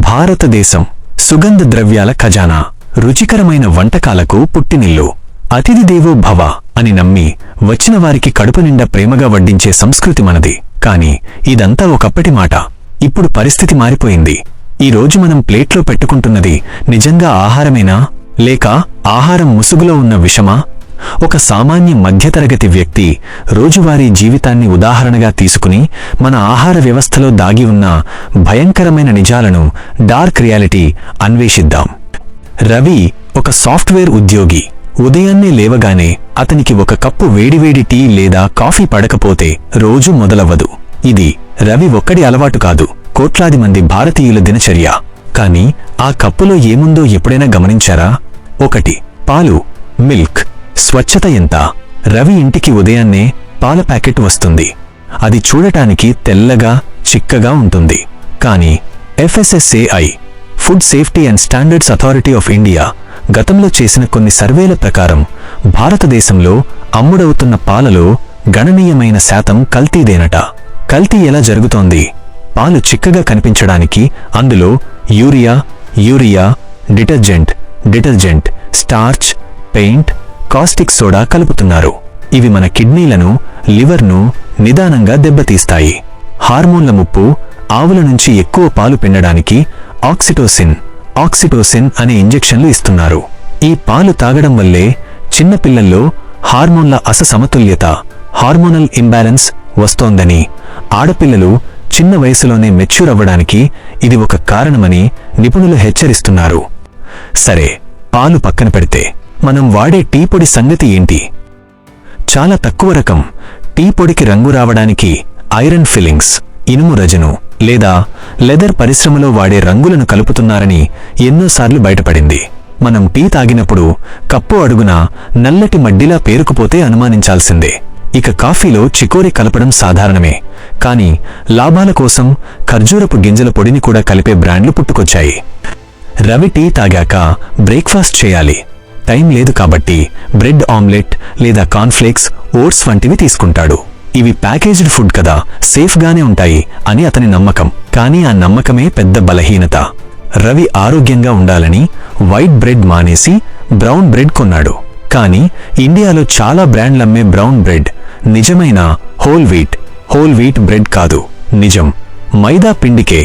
భారతదేశం సుగంధ ద్రవ్యాల ఖజానా. రుచికరమైన వంటకాలకు పుట్టినిల్లు. అతిథి దేవో భవ అని నమ్మి వచ్చిన వారికి కడుపు నిండా ప్రేమగా వడ్డించే సంస్కృతి మనది. కాని ఇదంతా ఒకప్పటి మాట. ఇప్పుడు పరిస్థితి మారిపోయింది. ఈ రోజు మనం ప్లేట్లో పెట్టుకుంటున్నది నిజంగా ఆహారమేనా? లేక ఆహారం ముసుగులో ఉన్న విషమా? ఒక సామాన్య మధ్యతరగతి వ్యక్తి రోజువారీ జీవితాన్ని ఉదాహరణగా తీసుకుని మన ఆహార వ్యవస్థలో దాగి ఉన్న భయంకరమైన నిజాలను డార్క్ రియాలిటీ అన్వేషిద్దాం. రవి ఒక సాఫ్ట్వేర్ ఉద్యోగి. ఉదయాన్నే లేవగానే అతనికి ఒక కప్పు వేడివేడి టీ లేదా కాఫీ పడకపోతే రోజు మొదలవ్వదు. ఇది రవి ఒక్కడి అలవాటు కాదు. కోట్లాది మంది భారతీయుల దినచర్య. కాని ఆ కప్పులో ఏముందో ఎప్పుడైనా గమనించారా? ఒకటి పాలు మిల్క్. స్వచ్ఛత ఎంత? రవి ఇంటికి ఉదయాన్నే పాల ప్యాకెట్ వస్తుంది. అది చూడటానికి తెల్లగా చిక్కగా ఉంటుంది. కానీ FSSAI food safety and standards authority of India గతంలో చేసిన కొన్ని సర్వేల ప్రకారం భారతదేశంలో అమ్ముడవుతున్న పాలలో గణనీయమైన శాతం కల్తీదేనట. కల్తీ ఎలా జరుగుతోంది? పాలు చిక్కగా కనిపించడానికి అందులో urea urea detergent detergent starch paint caustic soda కలుపుతున్నారు. ఇవి మన కిడ్నీలను లివర్ను నిదానంగా దెబ్బతీస్తాయి. హార్మోన్ల ముప్పు ఆవుల నుంచి ఎక్కువ పాలు పిండడానికి ఆక్సిటోసిన్ ఆక్సిటోసిన్ అనే ఇంజెక్షన్లు ఇస్తున్నారు. ఈ పాలు తాగడం వల్లే చిన్నపిల్లల్లో హార్మోన్ల అసమతుల్యత హార్మోనల్ ఇంబ్యాలెన్స్ వస్తోందని ఆడపిల్లలు చిన్న వయసులోనే మెచ్యూర్ అవ్వడానికి ఇది ఒక కారణమని నిపుణులు హెచ్చరిస్తున్నారు. సరే పాలు పక్కన పెడితే మనం వాడే టీ పొడి సంగతి ఏంటి? చాలా తక్కువ రకం టీ పొడికి రంగు రావడానికి ఐరన్ ఫిల్లింగ్స్ ఇనుము రజను లేదా లెదర్ పరిశ్రమలో వాడే రంగులను కలుపుతున్నారని ఎన్నోసార్లు బయటపడింది. మనం టీ తాగినప్పుడు కప్పు అడుగున నల్లటి మడ్డిలా పేరుకుపోతే అనుమానించాల్సిందే. ఇక కాఫీలో చికోరి కలపడం సాధారణమే. కానీ లాభాల కోసం ఖర్జూరపు గింజల పొడిని కూడా కలిపే బ్రాండ్లు పుట్టుకొచ్చాయి. రవి టీ తాగాక బ్రేక్ఫాస్ట్ చేయాలి. టైం లేదు కాబట్టి బ్రెడ్ ఆమ్లెట్ లేదా కార్న్ఫ్లేక్స్ ఓట్స్ వంటివి తీసుకుంటాడు. ఇవి ప్యాకేజ్డ్ ఫుడ్ కదా సేఫ్గానే ఉంటాయి అని అతని నమ్మకం. కానీ ఆ నమ్మకమే పెద్ద బలహీనత. రవి ఆరోగ్యంగా ఉండాలని వైట్ బ్రెడ్ మానేసి బ్రౌన్ బ్రెడ్ కొన్నాడు. కానీ ఇండియాలో చాలా బ్రాండ్లమ్మే బ్రౌన్ బ్రెడ్ నిజమైన whole wheat whole wheat bread కాదు. నిజం. మైదా పిండికే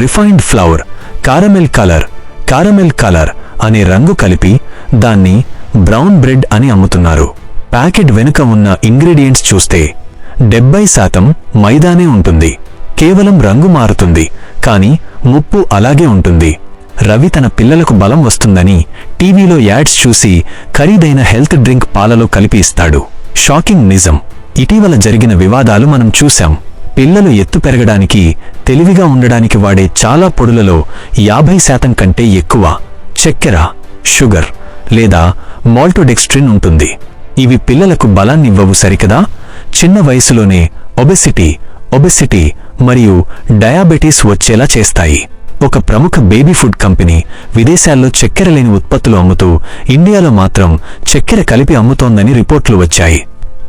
refined flour caramel colour caramel colour అనే రంగు కలిపి దాన్ని బ్రౌన్ బ్రెడ్ అని అమ్ముతున్నారు. ప్యాకెట్ వెనుక ఉన్న ఇంగ్రీడియంట్స్ చూస్తే డెబ్బై శాతం మైదానే ఉంటుంది. కేవలం రంగు మారుతుంది కాని ముప్పు అలాగే ఉంటుంది. రవి తన పిల్లలకు బలం వస్తుందని టీవీలో యాడ్స్ చూసి ఖరీదైన హెల్త్ డ్రింక్ పాలలో కలిపి ఇస్తాడు. షాకింగ్ నిజం. ఇటీవల జరిగిన వివాదాలు మనం చూశాం. పిల్లలు ఎత్తు పెరగడానికి తెలివిగా ఉండడానికి వాడే చాలా పొడులలో యాభై శాతం కంటే ఎక్కువ చక్కెర షుగర్ లేదా మాల్టోడెక్స్ట్రిన్ ఉంటుంది. ఇవి పిల్లలకు బలాన్నివ్వవు సరికదా? చిన్న వయసులోనే ఒబెసిటీ ఒబెసిటీ మరియు డయాబెటీస్ వచ్చేలా చేస్తాయి. ఒక ప్రముఖ బేబీ ఫుడ్ కంపెనీ విదేశాల్లో చక్కెర లేని ఉత్పత్తులు అమ్ముతూ ఇండియాలో మాత్రం చక్కెర కలిపి అమ్ముతోందని రిపోర్ట్లు వచ్చాయి.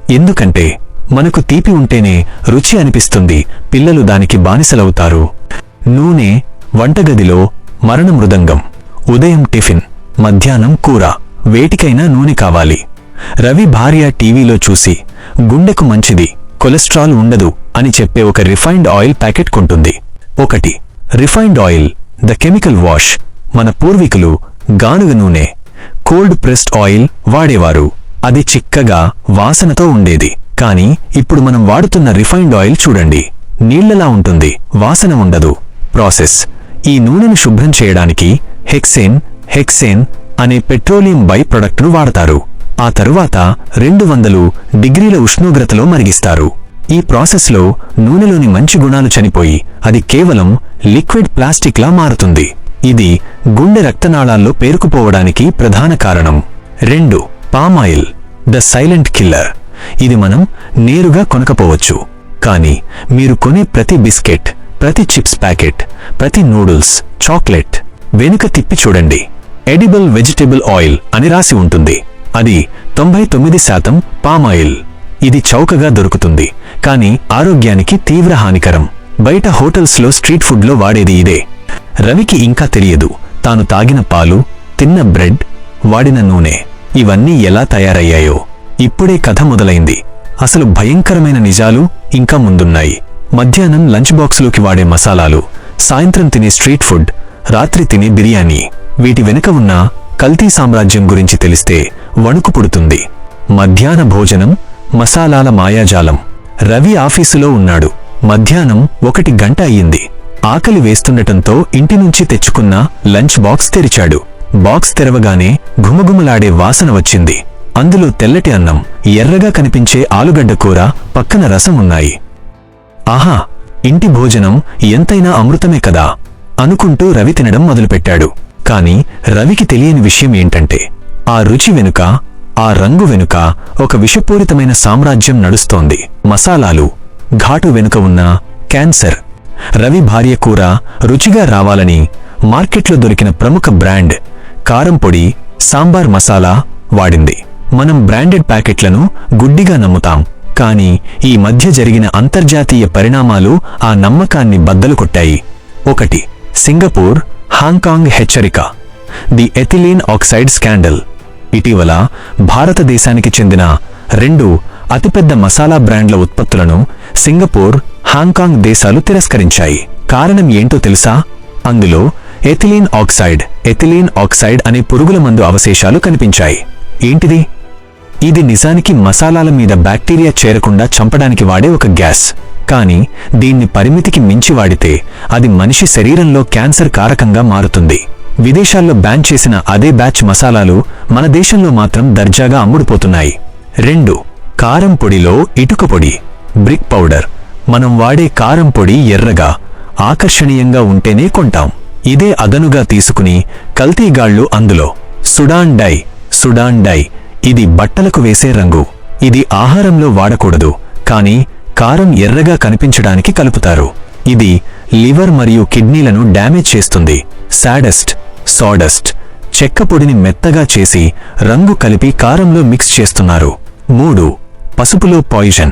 ఎందుకంటే మనకు తీపి ఉంటేనే రుచి అనిపిస్తుంది పిల్లలు దానికి బానిసలవుతారు. నూనె వంటగదిలో మరణ మృదంగం ఉదయం టిఫిన్ మధ్యాహ్నం కూర. వేటికైనా నూనె కావాలి. రవి భార్య టీవీలో చూసి గుండెకు మంచిది కొలెస్ట్రాల్ ఉండదు అని చెప్పే ఒక రిఫైన్డ్ ఆయిల్ ప్యాకెట్ కొంటుంది. ఒకటి refined oil the chemical wash మన పూర్వీకులు గానుగ నూనె కోల్డ్ ప్రెస్డ్ ఆయిల్ వాడేవారు. అది చిక్కగా వాసనతో ఉండేది. కానీ ఇప్పుడు మనం వాడుతున్న రిఫైన్డ్ ఆయిల్ చూడండి. నీళ్ళలా ఉంటుంది వాసన ఉండదు. ప్రాసెస్ ఈ నూనెను శుభ్రం చేయడానికి హెక్సేన్ హెక్సేన్ అనే పెట్రోలియం బై ప్రొడక్ట్ను వాడతారు. ఆ తరువాత రెండు వందలు డిగ్రీల ఉష్ణోగ్రతలో మరిగిస్తారు. ఈ ప్రాసెస్లో నూనెలోని మంచి గుణాలు చనిపోయి అది కేవలం లిక్విడ్ ప్లాస్టిక్లా మారుతుంది. ఇది గుండె రక్తనాళాల్లో పేరుకుపోవడానికి ప్రధాన కారణం. రెండు పామాయిల్ ద సైలెంట్ కిల్లర్. ఇది మనం నేరుగా కొనకపోవచ్చు. కానీ మీరు కొనే ప్రతి బిస్కెట్ ప్రతి చిప్స్ ప్యాకెట్ ప్రతి నూడిల్స్ చాక్లెట్ వెనుక తిప్పి చూడండి. ఎడిబుల్ వెజిటేబుల్ ఆయిల్ అని రాసి ఉంటుంది. అది తొంభై తొమ్మిది శాతం పామాయిల్ ఇది చౌకగా దొరుకుతుంది. కానీ ఆరోగ్యానికి తీవ్ర హానికరం. బయట హోటల్స్లో స్ట్రీట్ ఫుడ్లో వాడేది ఇదే. రవికి ఇంకా తెలియదు. తాను తాగిన పాలు తిన్న బ్రెడ్ వాడిన నూనె ఇవన్నీ ఎలా తయారయ్యాయో. ఇప్పుడే కథ మొదలైంది. అసలు భయంకరమైన నిజాలు ఇంకా ముందున్నాయి. మధ్యాహ్నం లంచ్ బాక్సులోకి వాడే మసాలాలు సాయంత్రం తినే స్ట్రీట్ ఫుడ్ రాత్రి తినే బిర్యానీ. వీటి వెనుక ఉన్న కల్తీ సామ్రాజ్యం గురించి తెలిస్తే వణుకు పుడుతుంది. మధ్యాహ్న భోజనం మసాలాల మాయాజాలం. రవి ఆఫీసులో ఉన్నాడు. మధ్యాహ్నం ఒకటి గంట అయ్యింది. ఆకలి వేస్తుండటంతో ఇంటి నుంచి తెచ్చుకున్న లంచ్ బాక్స్ తెరిచాడు. బాక్స్ తెరవగానే ఘుమఘుమలాడే వాసన వచ్చింది. అందులో తెల్లటి అన్నం ఎర్రగా కనిపించే ఆలుగడ్డ కూర పక్కన రసం ఉన్నాయి ఆహా! ఇంటి భోజనం ఎంతైనా అమృతమే కదా? అనుకుంటూ రవి తినడం మొదలుపెట్టాడు. కాని రవికి తెలియని విషయం ఏంటంటే ఆ రుచి వెనుక ఆ రంగు వెనుక ఒక విషపూరితమైన సామ్రాజ్యం నడుస్తోంది. మసాలాలు ఘాటు వెనుక ఉన్న క్యాన్సర్. రవి భార్య కూర రుచిగా రావాలని మార్కెట్లో దొరికిన ప్రముఖ బ్రాండ్ కారం పొడి సాంబార్ మసాలా వాడింది. మనం బ్రాండెడ్ ప్యాకెట్లను గుడ్డిగా నమ్ముతాం. కానీ ఈ మధ్య జరిగిన అంతర్జాతీయ పరిణామాలు ఆ నమ్మకాన్ని బద్దలు కొట్టాయి. ఒకటి సింగపూర్ హాంకాంగ్ హెచ్చరిక. The ethylene oxide scandal. ఇటీవల భారతదేశానికి చెందిన రెండు అతిపెద్ద మసాలా బ్రాండ్ల ఉత్పత్తులను సింగపూర్ హాంకాంగ్ దేశాలు తిరస్కరించాయి. కారణం ఏంటో తెలుసా? అందులో ఎథిలీన్ ఆక్సైడ్ ఎథిలీన్ ఆక్సైడ్ అనే పురుగుల మందు అవశేషాలు కనిపించాయి. ఏంటిది? ఇది నిజానికి మసాలాల మీద బ్యాక్టీరియా చేరకుండా చంపడానికి వాడే ఒక గ్యాస్. కానీ దీన్ని పరిమితికి మించి వాడితే అది మనిషి శరీరంలో క్యాన్సర్ కారకంగా మారుతుంది. విదేశాల్లో బ్యాన్ చేసిన అదే బ్యాచ్ మసాలాలు మన దేశంలో మాత్రం దర్జాగా అమ్ముడుపోతున్నాయి. రెండు కారం పొడిలో ఇటుక పొడి బ్రిక్ పౌడర్. మనం వాడే కారం పొడి ఎర్రగా ఆకర్షణీయంగా ఉంటేనే కొంటాం. ఇదే అదనుగా తీసుకుని కల్తీగాళ్ళు అందులో. సుడాన్ డై సుడాన్ డై ఇది బట్టలకు వేసే రంగు. ఇది ఆహారంలో వాడకూడదు కానీ కారం ఎర్రగా కనిపించడానికి కలుపుతారు. ఇది లివర్ మరియు కిడ్నీలను డ్యామేజ్ చేస్తుంది. Sawdust sawdust. చెక్క పొడిని మెత్తగా చేసి రంగు కలిపి కారంలో మిక్స్ చేస్తున్నారు. మూడు పసుపులో పాయిజన్.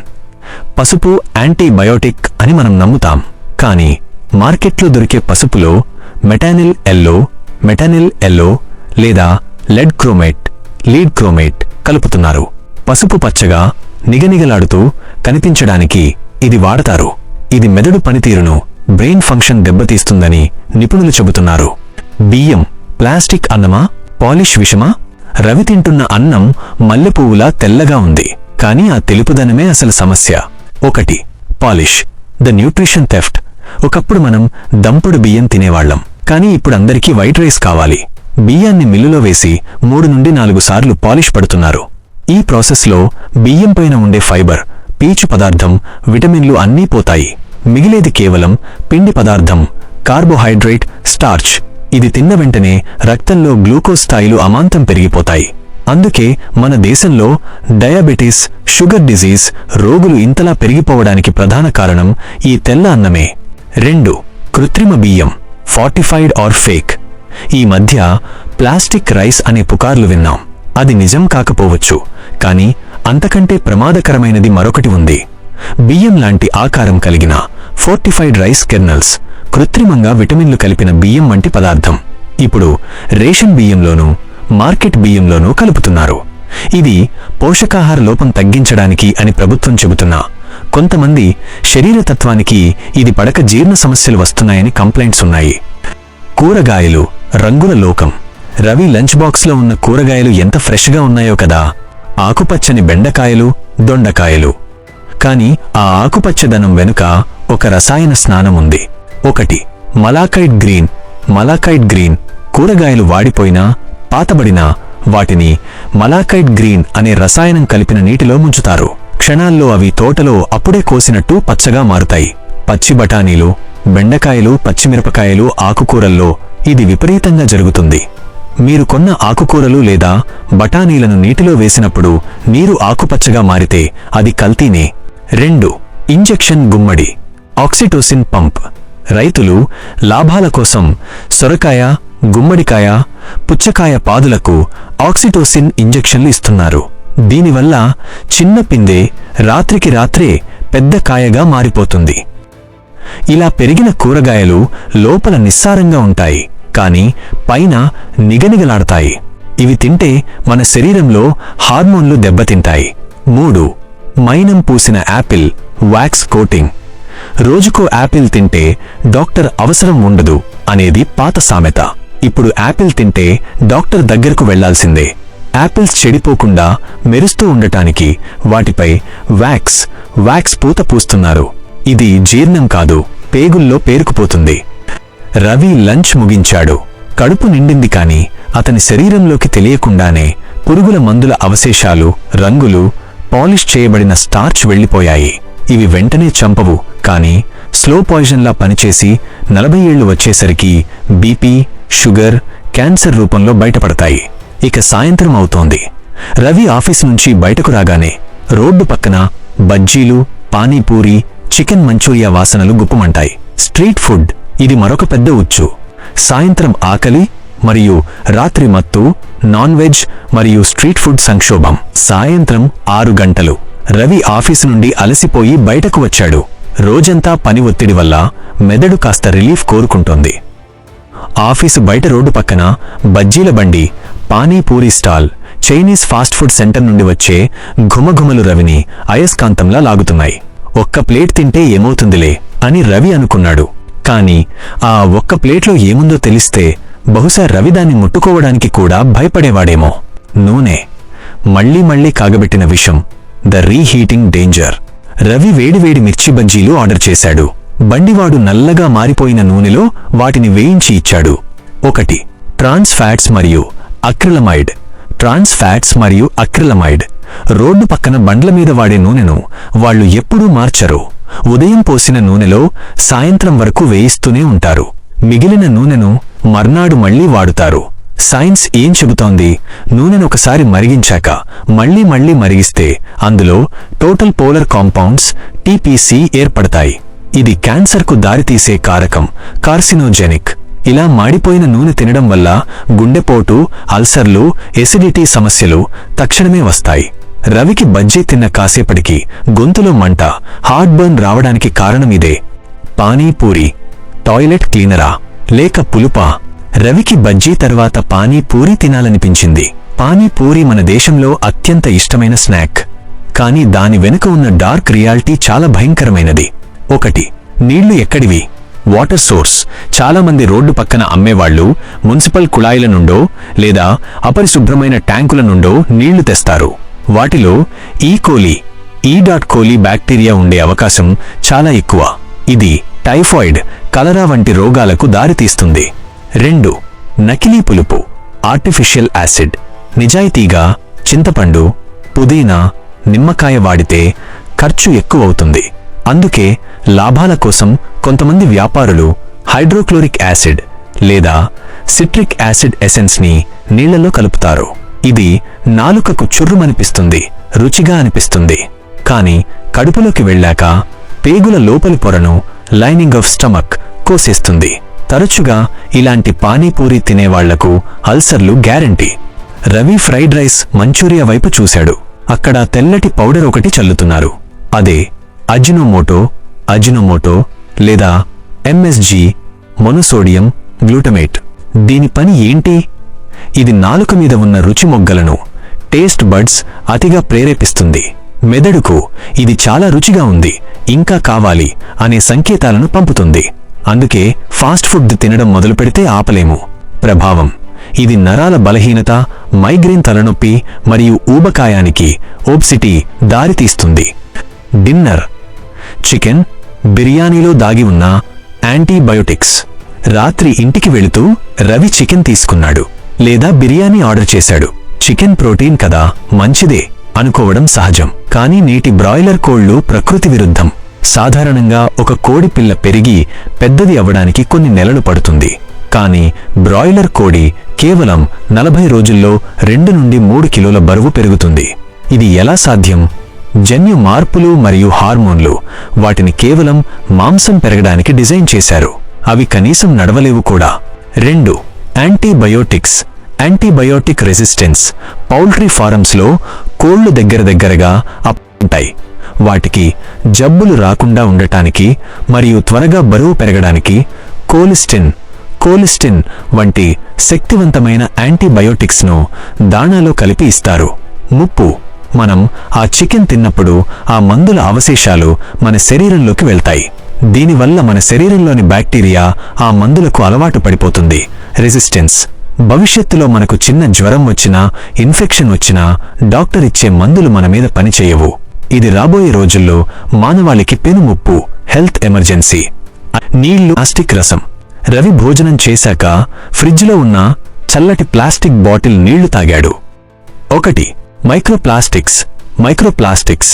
పసుపు యాంటీబయోటిక్ అని మనం నమ్ముతాం కానీ మార్కెట్లో దొరికే పసుపులో మెటానిల్ ఎల్లో మెటానిల్ ఎల్లో లేదా లెడ్ క్రోమేట్ లీడ్ క్రోమేట్ కలుపుతున్నారు. పసుపు పచ్చగా నిగనిగలాడుతూ కనిపించడానికి ఇది వాడతారు. ఇది మెదడు పనితీరును బ్రెయిన్ ఫంక్షన్ దెబ్బతీస్తుందని నిపుణులు చెబుతున్నారు. బియ్యం ప్లాస్టిక్ అన్నమా పాలిష్ విషమా? రవి తింటున్న అన్నం మల్లెపువ్వులా తెల్లగా ఉంది. కానీ ఆ తెలుపుదనమే అసలు సమస్య. ఒకటి పాలిష్. The nutrition theft. ఒకప్పుడు మనం దంపుడు బియ్యం తినేవాళ్ళం కానీ ఇప్పుడు అందరికీ వైట్ రైస్ కావాలి. బియ్యాన్ని మిల్లులో వేసి మూడు నుండి నాలుగు సార్లు పాలిష్ పడుతున్నారు. ఈ ప్రాసెస్లో బియ్యం పైన ఉండే ఫైబర్ పీచు పదార్థం విటమిన్లు అన్నీ పోతాయి. మిగిలేది కేవలం పిండి పదార్థం కార్బోహైడ్రేట్ స్టార్చ్. ఇది తిన్న వెంటనే రక్తంలో గ్లూకోజ్ స్థాయిలు అమాంతం పెరిగిపోతాయి. అందుకే మన దేశంలో డయాబెటీస్ షుగర్ డిజీజ్ రోగులు ఇంతలా పెరిగిపోవడానికి ప్రధాన కారణం ఈ తెల్ల అన్నమే. రెండు కృత్రిమ బియ్యం ఫార్టిఫైడ్ ఆర్ ఫేక్. ఈ మధ్య ప్లాస్టిక్ రైస్ అనే పుకార్లు విన్నాం. అది నిజం కాకపోవచ్చు కానీ అంతకంటే ప్రమాదకరమైనది మరొకటి ఉంది. బియ్యం లాంటి ఆకారం కలిగిన ఫోర్టిఫైడ్ రైస్ కెర్నల్స్ కృత్రిమంగా విటమిన్లు కలిపిన బియ్యం వంటి పదార్థం. ఇప్పుడు రేషన్ బియ్యంలోనూ మార్కెట్ బియ్యంలోనూ కలుపుతున్నారు. ఇది పోషకాహార లోపం తగ్గించడానికి అని ప్రభుత్వం చెబుతున్నా కొంతమంది శరీరతత్వానికి ఇది పడక జీర్ణ సమస్యలు వస్తున్నాయని కంప్లైంట్స్ ఉన్నాయి. కూరగాయలు రంగుల లోకం. రవి లంచ్ బాక్స్లో ఉన్న కూరగాయలు ఎంత ఫ్రెష్గా ఉన్నాయో కదా. ఆకుపచ్చని బెండకాయలు దొండకాయలు. కాని ఆ ఆకుపచ్చదనం వెనుక ఒక రసాయన స్నానం ఉంది. ఒకటి మలాకైట్ గ్రీన్. మలాకైట్ గ్రీన్ కూరగాయలు వాడిపోయినా పాతబడినా వాటిని మలాకైట్ గ్రీన్ అనే రసాయనం కలిపిన నీటిలో ముంచుతారు. క్షణాల్లో అవి తోటలో అప్పుడే కోసినట్టు పచ్చగా మారుతాయి. పచ్చి బఠానీలు బెండకాయలు పచ్చిమిరపకాయలు ఆకుకూరల్లో ఇది విపరీతంగా జరుగుతుంది. మీరు కొన్న ఆకుకూరలు లేదా బఠానీలను నీటిలో వేసినప్పుడు నీరు ఆకుపచ్చగా మారితే అది కల్తీనే. రెండు ఇంజెక్షన్ గుమ్మడి ఆక్సిటోసిన్ పంప్. రైతులు లాభాల కోసం సొరకాయ గుమ్మడికాయ పుచ్చకాయ పాదులకు ఆక్సిటోసిన్ ఇంజెక్షన్లు ఇస్తున్నారు. దీనివల్ల చిన్న పిందె రాత్రికి రాత్రే పెద్ద కాయగా మారిపోతుంది. ఇలా పెరిగిన కూరగాయలు లోపల నిస్సారంగా ఉంటాయి కాని పైన నిగనిగలాడతాయి. ఇవి తింటే మన శరీరంలో హార్మోన్లు దెబ్బతింటాయి. మూడు మైనం పూసిన యాపిల్ వాక్స్ కోటింగ్. రోజుకో యాపిల్ తింటే డాక్టర్ అవసరం ఉండదు అనేది పాత సామెత. ఇప్పుడు యాపిల్ తింటే డాక్టర్ దగ్గరకు వెళ్ళాల్సిందే. యాపిల్స్ చెడిపోకుండా మెరుస్తూ ఉండటానికి వాటిపై వ్యాక్స్ వ్యాక్స్ పూత పూస్తున్నారు. ఇది జీర్ణం కాదు పేగుల్లో పేరుకుపోతుంది. రవి లంచ్ ముగించాడు. కడుపు నిండింది కాని అతని శరీరంలోకి తెలియకుండానే పురుగుల మందుల అవశేషాలు రంగులు పాలిష్ చేయబడిన స్టార్చ్ వెళ్ళిపోయాయి. ఇవి వెంటనే చంపవు కాని స్లో పాయిజన్లా పనిచేసి నలభై ఏళ్ళు వచ్చేసరికి బీపీ షుగర్ క్యాన్సర్ రూపంలో బయటపడతాయి. ఇక సాయంత్రం అవుతోంది. రవి ఆఫీస్ నుంచి బయటకు రాగానే రోడ్డు పక్కన బజ్జీలు పానీపూరి చికెన్ మంచూరియా వాసనలు గుప్పమంటాయి. స్ట్రీట్ ఫుడ్ ఇది మరొక పెద్ద ఉచ్చు. సాయంత్రం ఆకలి మరియు రాత్రి మత్తు నాన్ వెజ్ మరియు స్ట్రీట్ ఫుడ్ సంక్షోభం. సాయంత్రం ఆరు గంటలు. రవి ఆఫీసు నుండి అలసిపోయి బయటకు వచ్చాడు. రోజంతా పని ఒత్తిడి వల్ల మెదడు కాస్త రిలీఫ్ కోరుకుంటోంది. ఆఫీసు బయట రోడ్డు పక్కన బజ్జీల బండి panipuri stall Chinese fast food centre నుండి వచ్చే ఘుమఘుమలు రవిని అయస్కాంతంలా లాగుతున్నాయి. ఒక్క ప్లేట్ తింటే ఏమవుతుందిలే అని రవి అనుకున్నాడు. కాని ఆ ఒక్క ప్లేట్లో ఏముందో తెలిస్తే బహుశా రవి దాన్ని ముట్టుకోవడానికి కూడా భయపడేవాడేమో. నూనె. మళ్ళీ మళ్ళీ కాగబెట్టిన విషం. The reheating danger. రవి వేడివేడి మిర్చి బజ్జీలు ఆర్డర్ చేశాడు. బండివాడు నల్లగా మారిపోయిన నూనెలో వాటిని వేయించి ఇచ్చాడు. ఒకటి ట్రాన్స్ ఫ్యాట్స్ మరియు అక్రిలమైడ్. ట్రాన్స్ ఫ్యాట్స్ మరియు అక్రిలమైడ్. రోడ్డు పక్కన బండ్ల మీద వాడే నూనెను వాళ్ళు ఎప్పుడూ మార్చరు. ఉదయం పోసిన నూనెలో సాయంత్రం వరకు వేయిస్తూనే ఉంటారు. మిగిలిన నూనెను మర్నాడు మళ్ళీ వాడుతారు. సైన్స్ ఏం చెబుతోంది? నూనెను ఒకసారి మరిగించాక మళ్ళీ మళ్ళీ మరిగిస్తే అందులో టోటల్ పోలర్ కాంపౌండ్స్ టీపీసీ ఏర్పడతాయి. ఇది క్యాన్సర్కు దారితీసే కారకం కార్సినోజెనిక్. ఇలా మాడిపోయిన నూనె తినడం వల్ల గుండెపోటు అల్సర్లు ఎసిడిటీ సమస్యలు తక్షణమే వస్తాయి. రవికి బజ్జీ తిన్న కాసేపటికి గొంతులో మంట హార్ట్బర్న్ రావడానికి కారణమిదే పానీపూరి టాయిలెట్ క్లీనరా లేక పులుపా? రవికి బజ్జీ తర్వాత పానీపూరి తినాలనిపించింది. పానీపూరి మన దేశంలో అత్యంత ఇష్టమైన స్నాక్. కానీ దాని వెనుక ఉన్న డార్క్ రియాలిటీ చాలా భయంకరమైనది. ఒకటి నీళ్ళు ఎక్కడివి? Water source. చాలామంది రోడ్డు పక్కన అమ్మేవాళ్ళు మున్సిపల్ కుళాయిల నుండో లేదా అపరిశుభ్రమైన ట్యాంకుల నుండో నీళ్ళు తెస్తారు. వాటిలో ఈ కోలి ఈ డాట్ కోలీ బ్యాక్టీరియా ఉండే అవకాశం చాలా ఎక్కువ. ఇది టైఫాయిడ్ కలరా వంటి రోగాలకు దారితీస్తుంది. రెండు నకిలీ పులుపు ఆర్టిఫిషియల్ యాసిడ్. నిజాయితీగా చింతపండు పుదీనా నిమ్మకాయ వాడితే ఖర్చు ఎక్కువవుతుంది. అందుకే లాభాల కోసం కొంతమంది వ్యాపారులు హైడ్రోక్లోరిక్ యాసిడ్ లేదా సిట్రిక్ యాసిడ్ ఎసెన్స్ని నీళ్ళలో కలుపుతారు. ఇది నాలుకకు చుర్రుమనిపిస్తుంది రుచిగా అనిపిస్తుంది. కాని కడుపులోకి వెళ్ళాక పేగుల లోపలి పొరను లైనింగ్ ఆఫ్ స్టమక్ కోసేస్తుంది. తరచుగా ఇలాంటి పానీపూరి తినేవాళ్ళకు అల్సర్లు guarantee. Ravi fried rice manchuria వైపు చూశాడు. అక్కడ తెల్లటి పౌడర్ ఒకటి చల్లుతున్నారు. అదే అజినోమోటో అజినోమోటో లేదా ఎంఎస్జి మొనోసోడియం గ్లూటమేట్ దీని పని ఏంటి? ఇది నాలుక మీద ఉన్న రుచి మొగ్గలను టేస్ట్ బడ్స్ అతిగా ప్రేరేపిస్తుంది. మెదడుకు ఇది చాలా రుచిగా ఉంది ఇంకా కావాలి అనే సంకేతాలను పంపుతుంది. అందుకే ఫాస్ట్ ఫుడ్ తినడం మొదలు పెడితే ఆపలేము. ప్రభావం ఇది నరాల బలహీనత మైగ్రేన్ తలనొప్పి మరియు ఊబకాయానికి ఓబ్సిటీ దారితీస్తుంది. డిన్నర్ చికెన్ బిర్యానీలో దాగి ఉన్న యాంటీబయోటిక్స్. రాత్రి ఇంటికి వెళుతూ రవి చికెన్ తీసుకున్నాడు. లేదా బిర్యానీ ఆర్డర్ చేశాడు. చికెన్ ప్రోటీన్ కదా మంచిదే అనుకోవడం సహజం. కానీ నేటి బ్రాయిలర్ కోళ్ళు ప్రకృతి విరుద్ధం. సాధారణంగా ఒక కోడి పిల్ల పెరిగి పెద్దది అవ్వడానికి కొన్ని నెలలు పడుతుంది. కానీ బ్రాయిలర్ కోడి కేవలం నలభై రోజుల్లో రెండు నుండి మూడు కిలోల బరువు పెరుగుతుంది. ఇది ఎలా సాధ్యం? జన్యు మార్పులు మరియు హార్మోన్లు వాటిని కేవలం మాంసం పెరగడానికి డిజైన్ చేశారు. అవి కనీసం నడవలేవు కూడా. రెండు యాంటీబయోటిక్స్ యాంటీబయోటిక్ రెసిస్టెన్స్ పౌల్ట్రీ ఫారమ్స్లో కోళ్ళు దగ్గర దగ్గరగా అప్ ఉంటాయి. వాటికి జబ్బులు రాకుండా ఉండటానికి మరియు త్వరగా బరువు పెరగడానికి కోలిస్టిన్ కోలిస్టిన్ వంటి శక్తివంతమైన యాంటీబయోటిక్స్ను దాణాలో కలిపి ఇస్తారు. ముప్పు మనం ఆ చికెన్ తిన్నప్పుడు ఆ మందుల అవశేషాలు మన శరీరంలోకి వెళ్తాయి. దీనివల్ల మన శరీరంలోని బ్యాక్టీరియా ఆ మందులకు అలవాటు పడిపోతుంది. రెసిస్టెన్స్ భవిష్యత్తులో మనకు చిన్న జ్వరం వచ్చినా ఇన్ఫెక్షన్ వచ్చినా డాక్టర్ ఇచ్చే మందులు మన మీద పనిచేయవు. ఇది రాబోయే రోజుల్లో మానవాళికి పెనుముప్పు హెల్త్ ఎమర్జెన్సీ. నీళ్ళు ప్లాస్టిక్ రసం. రవి భోజనం చేశాక ఫ్రిడ్జ్లో ఉన్న చల్లటి ప్లాస్టిక్ బాటిల్ నీళ్ళు తాగాడు. ఒకటి మైక్రోప్లాస్టిక్స్ మైక్రోప్లాస్టిక్స్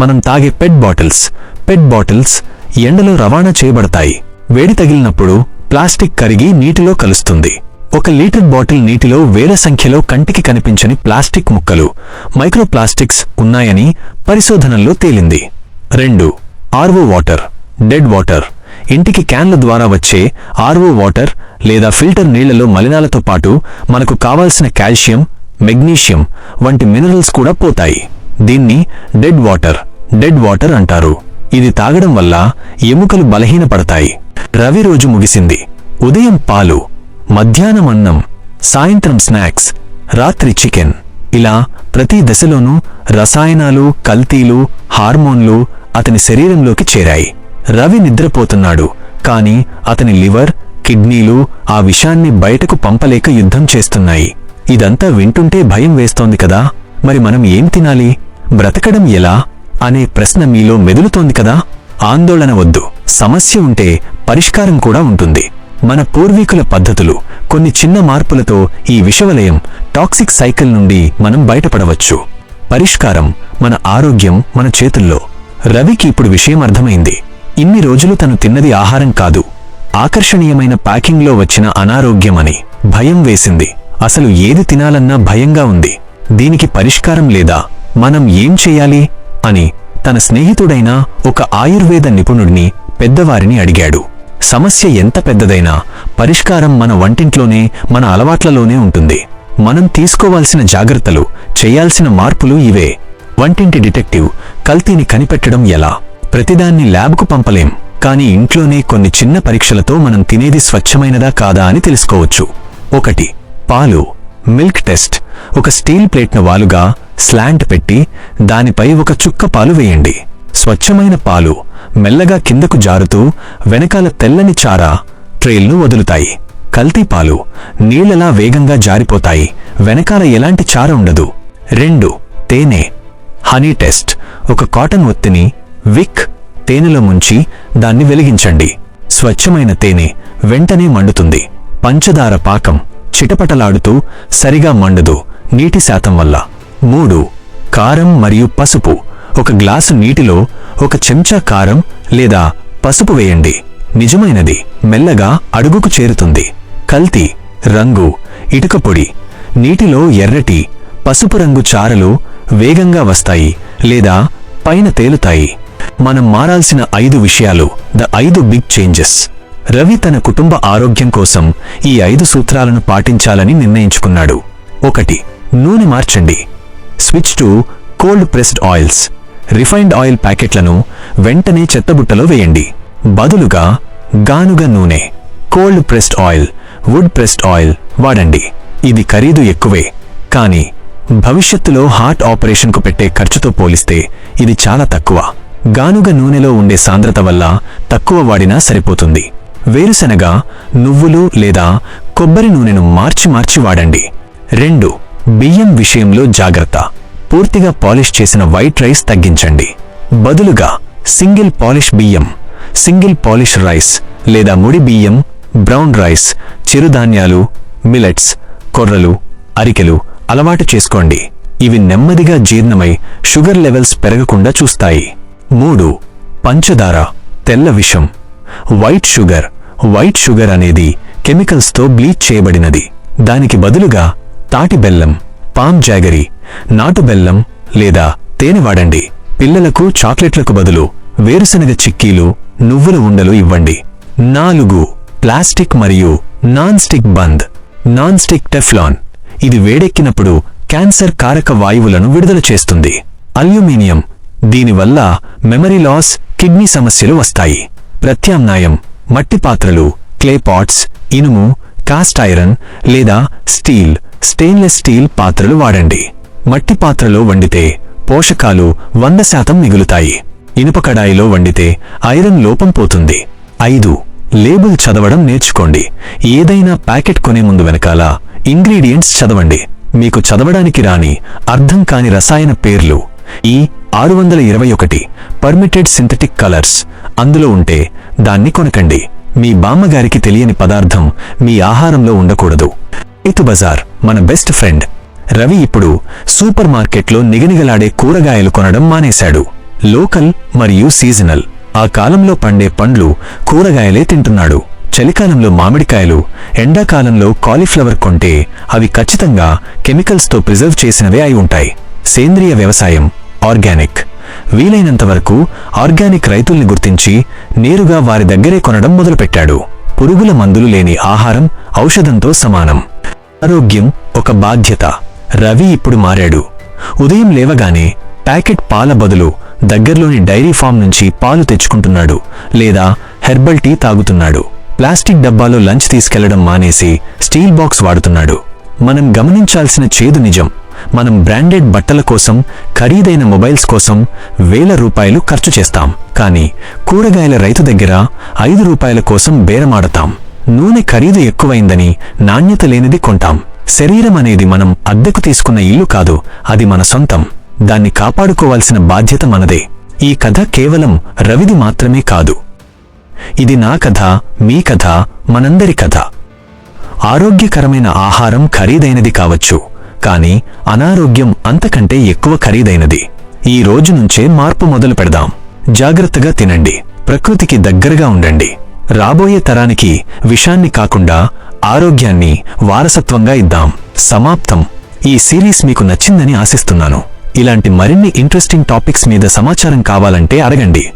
మనం తాగే పెట్ బాటిల్స్ పెట్ బాటిల్స్ ఎండలో రవాణా చేయబడతాయి. వేడి తగిలినప్పుడు ప్లాస్టిక్ కరిగి నీటిలో కలుస్తుంది. ఒక లీటర్ బాటిల్ నీటిలో వేల సంఖ్యలో కంటికి కనిపించని ప్లాస్టిక్ ముక్కలు మైక్రోప్లాస్టిక్స్ ఉన్నాయని పరిశోధనల్లో తేలింది. రెండు ఆర్వో వాటర్ డెడ్ వాటర్ ఇంటికి క్యాన్ల ద్వారా వచ్చే ఆర్వో వాటర్ లేదా ఫిల్టర్ నీళ్ళలో మలినాలతో పాటు మనకు కావాల్సిన కాల్షియం మెగ్నీషియం వంటి మినరల్స్ కూడా పోతాయి. దీన్ని డెడ్ వాటర్ డెడ్ వాటర్ అంటారు. ఇది తాగడం వల్ల ఎముకలు బలహీనపడతాయి. రవి రోజు ముగిసింది. ఉదయం పాలు మధ్యాహ్నం అన్నం సాయంత్రం స్నాక్స్ రాత్రి చికెన్. ఇలా ప్రతి దశలోనూ రసాయనాలు కల్తీలు హార్మోన్లు అతని శరీరంలోకి చేరాయి. రవి నిద్రపోతున్నాడు. కాని అతని లివర్ కిడ్నీలు ఆ విషాన్ని బయటకు పంపలేక యుద్ధం చేస్తున్నాయి. ఇదంతా వింటుంటే భయం వేస్తోంది కదా. మరి మనం ఏం తినాలి? బ్రతకడం ఎలా? అనే ప్రశ్న మీలో మెదులుతోంది కదా. ఆందోళన వద్దు. సమస్య ఉంటే పరిష్కారం కూడా ఉంటుంది. మన పూర్వీకుల పద్ధతులు కొన్ని చిన్న మార్పులతో ఈ విషవలయం టాక్సిక్ సైకిల్ నుండి మనం బయటపడవచ్చు. పరిష్కారం మన ఆరోగ్యం మన చేతుల్లో. రవికి ఇప్పుడు విషయం అర్థమైంది. ఇన్ని రోజులు తను తిన్నది ఆహారం కాదు. ఆకర్షణీయమైన ప్యాకింగ్లో వచ్చిన అనారోగ్యమని భయం వేసింది. అసలు ఏది తినాలన్నా భయంగా ఉంది. దీనికి పరిష్కారం లేదా? మనం ఏం చెయ్యాలి అని తన స్నేహితుడైన ఒక ఆయుర్వేద నిపుణుడిని పెద్దవారిని అడిగాడు. సమస్య ఎంత పెద్దదైనా పరిష్కారం మన వంటింట్లోనే మన అలవాట్లలోనే ఉంటుంది. మనం తీసుకోవాల్సిన జాగ్రత్తలు చేయాల్సిన మార్పులు ఇవే. వంటింటి డిటెక్టివ్ కల్తీని కనిపెట్టడం ఎలా? ప్రతిదాన్ని ల్యాబ్కు పంపలేం. కానీ ఇంట్లోనే కొన్ని చిన్న పరీక్షలతో మనం తినేది స్వచ్ఛమైనదా కాదా అని తెలుసుకోవచ్చు. ఒకటి పాలు మిల్క్ టెస్ట్ ఒక స్టీల్ ప్లేట్ను వాలుగా స్లాంట్ పెట్టి దానిపై ఒక చుక్క పాలు వేయండి. స్వచ్ఛమైన పాలు మెల్లగా కిందకు జారుతూ వెనకాల తెల్లని చార ట్రైల్ను వదులుతాయి. కల్తీ పాలు నీళ్ళలా వేగంగా జారిపోతాయి. వెనకాల ఎలాంటి చార ఉండదు. రెండు తేనె. Honey test. ఒక కాటన్ ఒత్తిని విక్ తేనెలో ముంచి దాన్ని వెలిగించండి. స్వచ్ఛమైన తేనె వెంటనే మండుతుంది. పంచదార పాకం. చిటపటలాడుతూ సరిగా మండదు నీటి శాతం వల్ల. మూడు కారం మరియు పసుపు. ఒక గ్లాసు నీటిలో ఒక చెంచా కారం లేదా పసుపు వేయండి. నిజమైనది మెల్లగా అడుగుకు చేరుతుంది. కల్తీ రంగు ఇటుక పొడి. నీటిలో ఎర్రటి పసుపు రంగు చారలు వేగంగా వస్తాయి లేదా పైన తేలుతాయి. మనం మారాల్సిన ఐదు విషయాలు ద ఐదు బిగ్ చేంజెస్. రవి తన కుటుంబ ఆరోగ్యం కోసం ఈ ఐదు సూత్రాలను పాటించాలని నిర్ణయించుకున్నాడు. ఒకటి నూనె మార్చండి. Switch to cold pressed oils. Refined oil ప్యాకెట్లను వెంటనే చెత్తబుట్టలో వేయండి. బదులుగా గానుగ నూనె cold pressed oil wood pressed oil వాడండి. ఇది ఖరీదు ఎక్కువే. కానీ భవిష్యత్తులో హార్ట్ ఆపరేషన్కు పెట్టే ఖర్చుతో పోలిస్తే ఇది చాలా తక్కువ. గానుగ నూనెలో ఉండే సాంద్రత వల్ల తక్కువ వాడినా సరిపోతుంది. వేరుశనగ నువ్వులు లేదా కొబ్బరి నూనెను మార్చి మార్చి వాడండి. రెండు బియ్యం విషయంలో జాగ్రత్త. పూర్తిగా పాలిష్ చేసిన వైట్ రైస్ తగ్గించండి. బదులుగా సింగిల్ పాలిష్ బియ్యం సింగిల్ పాలిష్ రైస్ లేదా ముడి బియ్యం బ్రౌన్ రైస్ చిరుధాన్యాలు మిలెట్స్ కొర్రలు అరికెలు అలవాటు చేసుకోండి. ఇవి నెమ్మదిగా జీర్ణమై షుగర్ లెవెల్స్ పెరగకుండా చూస్తాయి. మూడు పంచదార తెల్ల విషం. వైట్ షుగర్ వైట్ షుగర్ అనేది కెమికల్స్తో బ్లీచ్ చేయబడినది. దానికి బదులుగా తాటి బెల్లం పామ్ జాగరీ నాటు బెల్లం లేదా తేనె వాడండి. పిల్లలకు చాక్లెట్లకు బదులు వేరుశనగ చిక్కీలు నువ్వుల ఉండలు ఇవ్వండి. నాలుగు ప్లాస్టిక్ మరియు నాన్ స్టిక్ బంద్. Non stick Teflon. ఇది వేడెక్కినప్పుడు క్యాన్సర్ కారక వాయువులను విడుదల చేస్తుంది. అల్యూమినియం. దీనివల్ల మెమరీ లాస్ కిడ్నీ సమస్యలు వస్తాయి. ప్రత్యామ్నాయం మట్టి పాత్రలు క్లే పాట్స్ ఇనుము కాస్ట్ ఐరన్ లేదా స్టీల్ స్టెయిన్లెస్ స్టీల్ పాత్రలు వాడండి. మట్టి పాత్రలో వండితే పోషకాలు వంద శాతం మిగులుతాయి. ఇనుప కడాయిలో వండితే ఐరన్ లోపం పోతుంది. ఐదు లేబుల్ చదవడం నేర్చుకోండి. ఏదైనా ప్యాకెట్ కొనే ముందు వెనకాల ఇంగ్రీడియంట్స్ చదవండి. మీకు చదవడానికి రాని అర్థం కాని రసాయన పేర్లు ఈ ఆరు వందల ఇరవై ఒకటి పర్మిటెడ్ సింథటిక్ కలర్స్ అందులో ఉంటే దాన్ని కొనకండి. మీ బామ్మగారికి తెలియని పదార్థం మీ ఆహారంలో ఉండకూడదు. రైతు బజార్ మన బెస్ట్ ఫ్రెండ్ రవి ఇప్పుడు సూపర్ మార్కెట్లో నిగనిగలాడే కూరగాయలు కొనడం మానేశాడు. లోకల్ మరియు సీజనల్ ఆ కాలంలో పండే పండ్లు కూరగాయలే తింటున్నాడు. చలికాలంలో మామిడికాయలు ఎండాకాలంలో కాలీఫ్లవర్ కొంటే అవి ఖచ్చితంగా కెమికల్స్తో ప్రిజర్వ్ చేసినవే అయి ఉంటాయి. సేంద్రియ వ్యవసాయం ఆర్గానిక్. వీలైనంత వరకు ఆర్గానిక్ రైతుల్ని గుర్తించి నేరుగా వారి దగ్గరే కొనడం మొదలుపెట్టాడు. పురుగుల మందులు లేని ఆహారం ఔషధంతో సమానం. ఆరోగ్యం ఒక బాధ్యత. రవి ఇప్పుడు మారాడు. ఉదయం లేవగానే ప్యాకెట్ పాల బదులు దగ్గర్లోని డైరీ ఫామ్ నుంచి పాలు తెచ్చుకుంటున్నాడు లేదా హెర్బల్ టీ తాగుతున్నాడు. ప్లాస్టిక్ డబ్బాలో లంచ్ తీసుకెళ్ళడం మానేసి స్టీల్ బాక్స్ వాడుతున్నాడు. మనం గమనించాల్సిన చేదు నిజం. మనం బ్రాండెడ్ బట్టల కోసం ఖరీదైన మొబైల్స్ కోసం వేల రూపాయలు ఖర్చు చేస్తాం. కానీ కూరగాయల రైతు దగ్గర ఐదు రూపాయల కోసం బేరమాడతాం. నూనె ఖరీదు ఎక్కువైందని నాణ్యత లేనిది కొంటాం. శరీరం అనేది మనం అద్దెకు తీసుకున్న ఇల్లు కాదు అది మన సొంతం. దాన్ని కాపాడుకోవాల్సిన బాధ్యత మనదే. ఈ కథ కేవలం రవిది మాత్రమే కాదు. ఇది నా కథ మీ కథ మనందరి కథ. ఆరోగ్యకరమైన ఆహారం ఖరీదైనది కావచ్చు. కానీ అనారోగ్యం అంతకంటే ఎక్కువ ఖరీదైనది. ఈ రోజు నుంచే మార్పు మొదలు పెడదాం. జాగ్రత్తగా తినండి. ప్రకృతికి దగ్గరగా ఉండండి. రాబోయే తరానికి విషాన్ని కాకుండా ఆరోగ్యాన్ని వారసత్వంగా ఇద్దాం. సమాప్తం. ఈ సిరీస్ మీకు నచ్చిందని ఆశిస్తున్నాను. ఇలాంటి మరిన్ని ఇంట్రెస్టింగ్ టాపిక్స్ మీద సమాచారం కావాలంటే అడగండి.